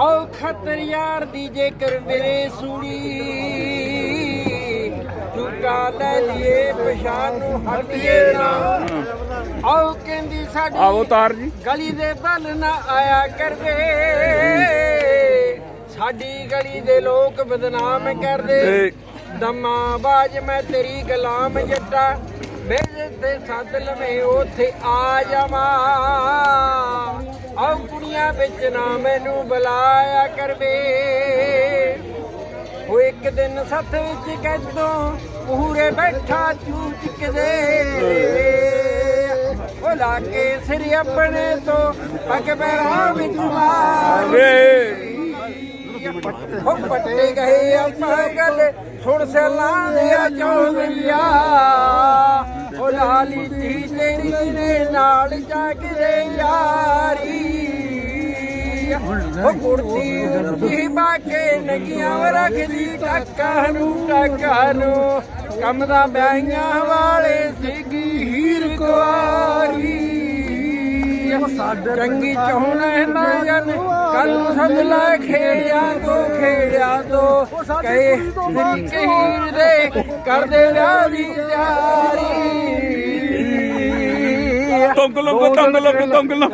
ਆਓ ਖਤਰ ਯਾਰ ਦੀ ਜੇਕਰ ਮੇਰੇ ਸੂੜੀ ਝੂਟਾ ਲੈ ਲਈਏ ਪਛਾਣ ਨੂੰ ਹਟੀਏ ਨਾ। ਆਓ ਕਹਿੰਦੀ ਸਾਡੀ ਆਵੋ ਤਾਰ ਜੀ। ਗਲੀ ਦੇ ਬਲ ਨਾ ਆਇਆ ਕਰਵੇ ਸਾਡੀ ਗਲੀ ਦੇ ਲੋਕ ਬਦਨਾਮ ਕਰਦੇ। ਦਮਾ ਬਾਜ ਮੈਂ ਤੇਰੀ ਗੁਲਾਮ ਜੱਟਾ। ਵੇਲੇ ਤੇ ਸੱਦ ਲਵੇਂ ਉਥੇ ਆ ਜਾਵਾਂ। ਕੁੜੀਆਂ ਵਿੱਚ ਨਾ ਮੈਨੂੰ ਬੁਲਾਇਆ ਕਰਵੇ। ਉਹ ਇੱਕ ਦਿਨ ਸੱਥ ਵਿੱਚ ਕਦੋਂ ਪੂਰੇ ਬੈਠਾ ਚੂਚ ਕਦੇ ਉਹ ਲਾ ਕੇ ਸਿਰ ਆਪਣੇ ਤੋਂ ਪੱਗ ਪੈਰਾਂ ਵਿੱਚ ਮਾਰੇ। ਉਹ ਪੱਟੇ ਗਏ ਆਪਾਂ ਗੱਲ ਸੁਣ ਸਲਾਂ ਦੀਆਂ ਚੌਧਰੀਆ ਉਹ ਲਾਲੀ ਦੀ ਤੇਰੀ ਨੇ ਨਾਲ ਜਾ ਕੇ ਉਹ ਕੁੜਤੀ ਉੱਤੀ ਬਾਕੇ ਨਗੀਆਂ ਰੱਖਦੀ ਟੱਕਾ ਨੂੰ ਟੱਕਾ ਨੂੰ। ਕੰਮ ਦਾ ਬੈਂਆਂ ਵਾਲੇ ਸੀਗੀ ਹੀਰ ਕੁਆਰੀ। ਚੰਗੀ ਚਾਹੁਣਾ ਨਾ ਜਨ, ਕੱਲ ਨੂੰ ਸੱਜ ਲੈ ਖੇੜਿਆ ਤੋਂ ਖੇੜਿਆ ਤੋਂ। ਕਹੇ ਤੇਰੀ ਕਹੀਰ ਦੇ ਕਰਦੇ ਵਿਆਹ ਦੀ Kulong, kulong, gutang, kulong, gutang, kulong.